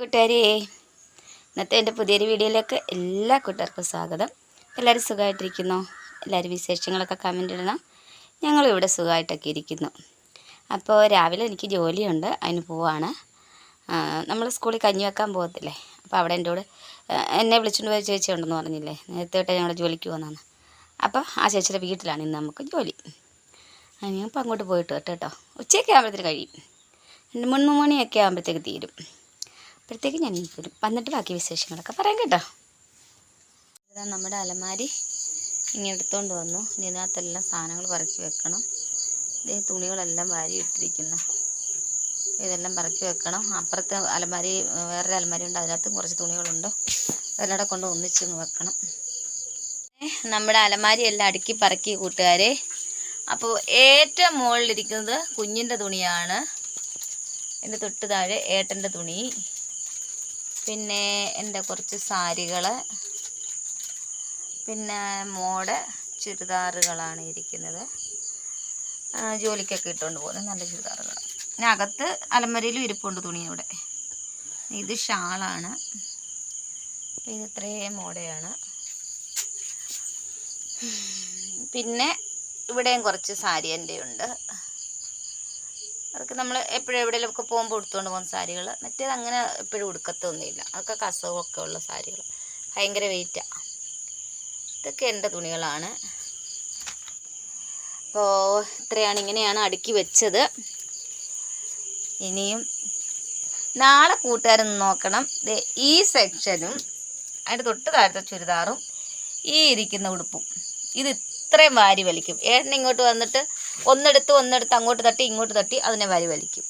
കൂട്ടുകാരെ ഇന്നത്തെ എന്റെ പുതിയൊരു വീഡിയോയിലേക്ക് എല്ലാ കൂട്ടുകാർക്കും സ്വാഗതം. എല്ലാവരും സുഖമായിട്ടിരിക്കുന്നു? എല്ലാവരും വിശേഷങ്ങളൊക്കെ കമന്റ് ഇടണം. ഞങ്ങളിവിടെ സുഖമായിട്ടൊക്കെ ഇരിക്കുന്നു. അപ്പോൾ രാവിലെ എനിക്ക് ജോലിയുണ്ട് അതിന് പോവാണ്. നമ്മൾ സ്കൂളിൽ കഞ്ഞി വെക്കാൻ പോകത്തില്ലേ? അപ്പോൾ അവിടെ എന്റെ കൂടെ എന്നെ വിളിച്ചുകൊണ്ട് പോയ ചേച്ചി ഉണ്ടെന്ന് പറഞ്ഞില്ലേ? നേരത്തെ തൊട്ടേ ഞങ്ങൾ ജോലിക്ക് പോകുന്നതാണ്. അപ്പോൾ ആ ചേച്ചിയുടെ വീട്ടിലാണ് ഇന്ന് നമുക്ക് ജോലി. അതിന് ഇപ്പോൾ അങ്ങോട്ട് പോയിട്ട് കേട്ടോ കേട്ടോ. ഉച്ചയൊക്കെ ആകുമ്പോഴത്തേക്ക് കഴിയും. രണ്ട് മൂന്ന് മണിയൊക്കെ ആകുമ്പോഴത്തേക്ക് തീരും. അപ്പോഴത്തേക്ക് ഞാൻ വരും വന്നിട്ട് ബാക്കി വിശേഷങ്ങളൊക്കെ പറയാം കേട്ടോ. നമ്മുടെ അലമാരി. ഇങ്ങനെ എടുത്തുകൊണ്ട് വന്നു. ഇനി ഇതിനകത്തെല്ലാം സാധനങ്ങൾ പറക്കി വെക്കണം. ഇത് തുണികളെല്ലാം വാരി ഇട്ടിരിക്കുന്നു. ഇതെല്ലാം പറക്കി വെക്കണം. അപ്പുറത്തെ അലമാരി വേറൊരു അലമാരി ഉണ്ട്. അതിനകത്തും കുറച്ച് തുണികളുണ്ട്. അതെല്ലാം കൂടെ കൊണ്ട് ഒന്നിച്ച് വെക്കണം. നമ്മുടെ അലമാരി എല്ലാം അടുക്കി പറക്കി കൂട്ടുകാരെ. അപ്പോൾ ഏറ്റവും മുകളിലിരിക്കുന്നത് കുഞ്ഞിന്റെ തുണിയാണ്. എന്റെ തൊട്ട് താഴെ ഏട്ടന്റെ തുണി. പിന്നെ എന്റെ കുറച്ച് സാരികൾ പിന്നെ മോടെ ചുരിദാറുകളാണ് ഇരിക്കുന്നത്. ജോലിക്കൊക്കെ ഇട്ടുകൊണ്ട് പോകുന്നത് നല്ല ചുരിദാറുകളാണ്. പിന്നെ അകത്ത് അലമരയിലും ഇരിപ്പുണ്ട് തുണി ഇത് ഷാളാണ്. ഇത് ഇത്രയും മോഡയാണ് പിന്നെ ഇവിടെയും കുറച്ച് സാരി എന്റെ ഉണ്ട് അതൊക്കെ നമ്മൾ എപ്പോഴും എവിടെയെങ്കിലുമൊക്കെ പോകുമ്പോൾ എടുത്തുകൊണ്ട് പോകുന്ന സാരികൾ മറ്റേത് അങ്ങനെ എപ്പോഴും ഉടുക്കത്തൊന്നുമില്ല. അതൊക്കെ കസവൊക്കെ ഉള്ള സാരികൾ ഭയങ്കര വെയിറ്റാണ് ഇതൊക്കെ എന്റെ തുണികളാണ്. അപ്പോൾ ഇത്രയാണ് ഇങ്ങനെയാണ് അടുക്കി വെച്ചത്. ഇനിയും നാളെ കൂട്ടുകാരൻ നോക്കണം. ഈ സെക്ഷനും അതിന്റെ തൊട്ട് താഴത്തെ ചുരിദാറും ഈ ഇരിക്കുന്ന ഉടുപ്പും. ഇത് ഇത്രയും വാരി വലിക്കും. ഏട്ടൻ ഇങ്ങോട്ട് വന്നിട്ട് ഒന്നെടുത്ത് ഒന്നെടുത്ത് അങ്ങോട്ട് തട്ടി ഇങ്ങോട്ട് തട്ടി അതിനെ വാരി വലിക്കും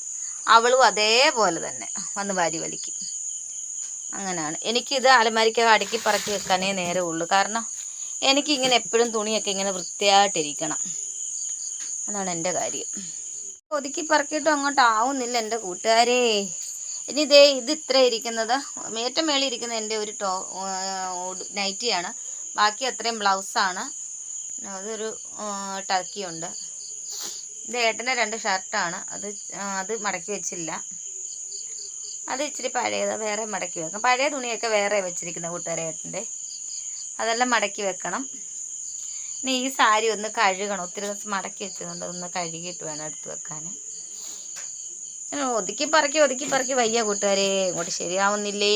അവളും അതേപോലെ തന്നെ വന്ന് വാരി വലിക്കും അങ്ങനെയാണ്. എനിക്കിത് അലമാരിക്ക് അടുക്കി പറക്കി വെക്കാനേ നേരെ ഉള്ളൂ. കാരണം എനിക്കിങ്ങനെ എപ്പോഴും തുണിയൊക്കെ ഇങ്ങനെ വൃത്തിയായിട്ടിരിക്കണം. അതാണ് എന്റെ കാര്യം. ഒതുക്കി പറക്കിയിട്ടും അങ്ങോട്ട് ആവുന്നില്ല എന്റെ കൂട്ടുകാരേ. ഇനി ഇതേ ഇത് ഇത്ര ഇരിക്കുന്നത്. ഏറ്റവും മേളിൽ ഇരിക്കുന്ന എന്റെ ഒരു ടോ നൈറ്റിയാണ്. ബാക്കി അത്രയും ബ്ലൗസാണ്. അതൊരു ടർക്കിയുണ്ട്. ഇത് ഏട്ടന്റെ രണ്ട് ഷർട്ടാണ്. അത് അത് മടക്കി വെച്ചില്ല. അത് ഇച്ചിരി പഴയത് വേറെ മടക്കി വെക്കാം പഴയ തുണിയൊക്കെ വേറെ വെച്ചിരിക്കുന്ന കൂട്ടുകാരെ ഏട്ടന്റെ. അതെല്ലാം മടക്കി വെക്കണം. ഇനി ഈ സാരി ഒന്ന് കഴുകണം. ഒത്തിരി ദിവസം മടക്കി വെച്ചതുകൊണ്ട് ഒന്ന് കഴുകിയിട്ട് വേണം എടുത്ത് വെക്കാൻ. ഒതുക്കി പറക്കി ഒതുക്കി പറക്കി വയ്യ കൂട്ടുകാരെ. ഇങ്ങോട്ട് ശരിയാവുന്നില്ലേ?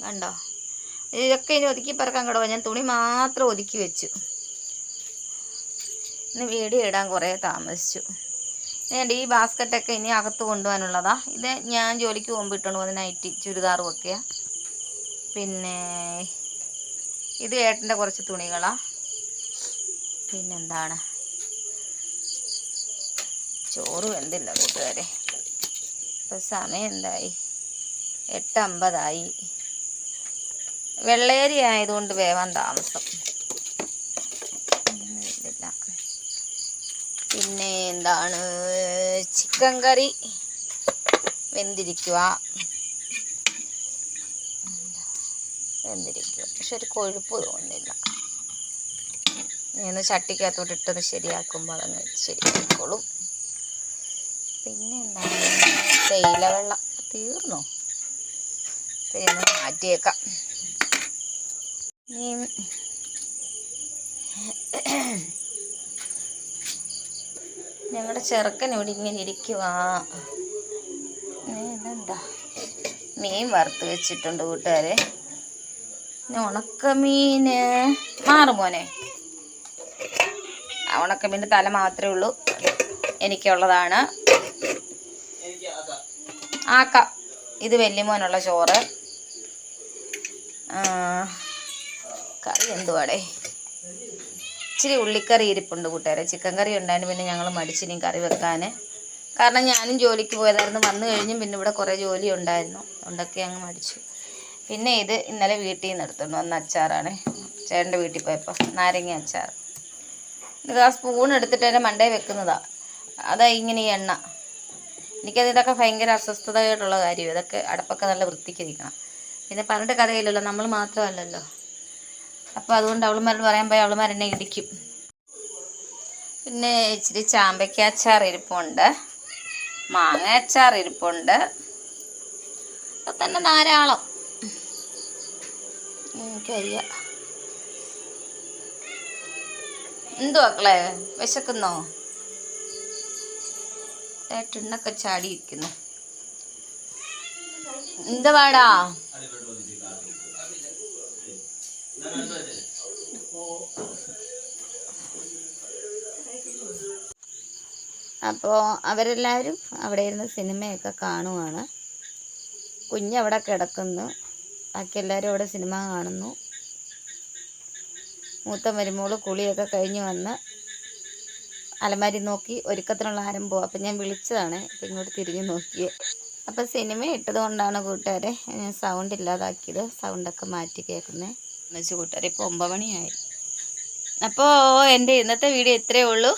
കണ്ടോ? ഇതൊക്കെ ഇനി ഒതുക്കി പറക്കാൻ കിടവോ ഞാൻ തുണി മാത്രം ഒതുക്കി വെച്ചു. ഇന്ന് വീഡിയോ ഇടാൻ കുറേ താമസിച്ചു. വേണ്ട ഈ ബാസ്ക്കറ്റൊക്കെ ഇനി അകത്ത് കൊണ്ടുപോകാനുള്ളതാ. ഇത് ഞാൻ ജോലിക്ക് പോകുമ്പോൾ ഇട്ടുകൊണ്ട് പോകുന്ന നൈറ്റി ചുരിദാറും ഒക്കെയാണ് പിന്നെ ഇത് ഏട്ടന്റെ കുറച്ച് തുണികളാണ് പിന്നെന്താണ്? ചോറ് വെന്തില്ല കൂട്ടുകാരെ. ഇപ്പം സമയം എന്തായി? എട്ടമ്പതായി. വെള്ളേരി ആയതുകൊണ്ട് വേവാൻ താമസം ഒന്നും വെന്തില്ല. പിന്നെ എന്താണ് ചിക്കൻ കറി വെന്തിരിക്കുക വെന്തിരിക്കുക പക്ഷെ ഒരു കൊഴുപ്പ് തോന്നുന്നില്ല. ഞാൻ ചട്ടിക്കകത്തോട്ട് ഇട്ടത് ശരിയാക്കുമ്പോൾ അതങ്ങ് ശരിയാക്കോളും പിന്നെ എന്താണ് തേയില വെള്ളം തീർന്നോ പിന്നെ മാറ്റിയേക്കാം. ഇനി ഞങ്ങളുടെ ചെറുക്കൻ ഇവിടെ ഇങ്ങനെ ഇരിക്കുവാ. ഇതെന്താ? മീൻ വറുത്ത് വെച്ചിട്ടുണ്ട് കൂട്ടുകാരെ. ഉണക്ക മീന് മാറും മോനെ. ഉണക്കമീന്റെ തല മാത്രമേ ഉള്ളൂ. എനിക്കുള്ളതാണ്. ആക്ക. ഇത് വല്യമോനുള്ള ചോറ്. കറി എന്തുവാടേ? ഇച്ചിരി ഉള്ളിക്കറി ഇരിപ്പുണ്ട് കൂട്ടുകാരെ. ചിക്കൻ കറി ഉണ്ടായിരുന്നു പിന്നെ ഞങ്ങൾ മടിച്ചിനി കറി വെക്കാൻ കാരണം ഞാനും ജോലിക്ക് പോയതായിരുന്നു. വന്നു കഴിഞ്ഞും പിന്നെ ഇവിടെ കുറേ ജോലി ഉണ്ടായിരുന്നു. അതുകൊണ്ടൊക്കെ അങ്ങ് മടിച്ചു. പിന്നെ ഇത് ഇന്നലെ വീട്ടിൽ നിന്ന് എടുത്തോണ്ട് വന്ന അച്ചാറാണ്. ചേട്ടന്റെ വീട്ടിൽ പോയപ്പോൾ നാരങ്ങ അച്ചാർ. ഇത് ആ സ്പൂൺ എടുത്തിട്ട് എന്റെ മണ്ടേ വെക്കുന്നതാണ് അതാ ഇങ്ങനെ എണ്ണ. എനിക്കത് ഇതൊക്കെ ഭയങ്കര അസ്വസ്ഥതയായിട്ടുള്ള കാര്യം ഇതൊക്കെ അടപ്പൊക്കെ നല്ല വൃത്തിക്ക് ഇരിക്കണം. പിന്നെ പറഞ്ഞിട്ട് കഥയില്ലല്ലോ നമ്മൾ മാത്രമല്ലല്ലോ. അപ്പോൾ അതുകൊണ്ട് അവളുമാരോട് പറയാൻ പോയി അവളുമാർ എന്നെ ഇടിക്കും. പിന്നെ ഇച്ചിരി ചാമ്പയ്ക്ക അച്ചാർ ഇരിപ്പുണ്ട്. മാങ്ങ അച്ചാർ ഇരിപ്പുണ്ട്. ഇതൊക്കെ തന്നെ ധാരാളം. എനിക്കറിയ എന്തോ മക്കളെ വിശക്കുന്നോ? ഏട്ടണ്ണൊക്കെ ചാടിയിരിക്കുന്നു. എന്താ പാടാ അപ്പോൾ അവരെല്ലാവരും അവിടെ ഇരുന്ന് സിനിമയൊക്കെ കാണുവാണ്. കുഞ്ഞവിടെ കിടക്കുന്നു. ബാക്കി എല്ലാവരും അവിടെ സിനിമ കാണുന്നു. മൂത്ത മരുമോൾ കുളിയൊക്കെ കഴിഞ്ഞ് വന്ന് അലമാരി നോക്കി ഒരുക്കത്തിനുള്ള ആരംഭം അപ്പം ഞാൻ വിളിച്ചതാണ് അപ്പം ഇങ്ങോട്ട് തിരിഞ്ഞു നോക്കിയേ. അപ്പം സിനിമ ഇട്ടത് കൊണ്ടാണ് കൂട്ടുകാരെ ഞാൻ സൗണ്ട് ഇല്ലാതാക്കിയത്. സൗണ്ടൊക്കെ മാറ്റി കേൾക്കുന്നത് എന്ന് വെച്ച് കൂട്ടുകാരെ ഇപ്പോൾ ഒമ്പത് മണിയായി. അപ്പോൾ എന്റെ ഇന്നത്തെ വീഡിയോ ഇത്രയേ ഉള്ളൂ.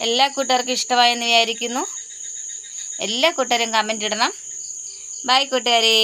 എല്ലാ കൂട്ടുകാർക്കും ഇഷ്ടമായെന്ന് വിചാരിക്കുന്നു. എല്ലാ കൂട്ടുകാരും കമന്റ് ഇടണം. ബൈ കൂട്ടുകാരേ.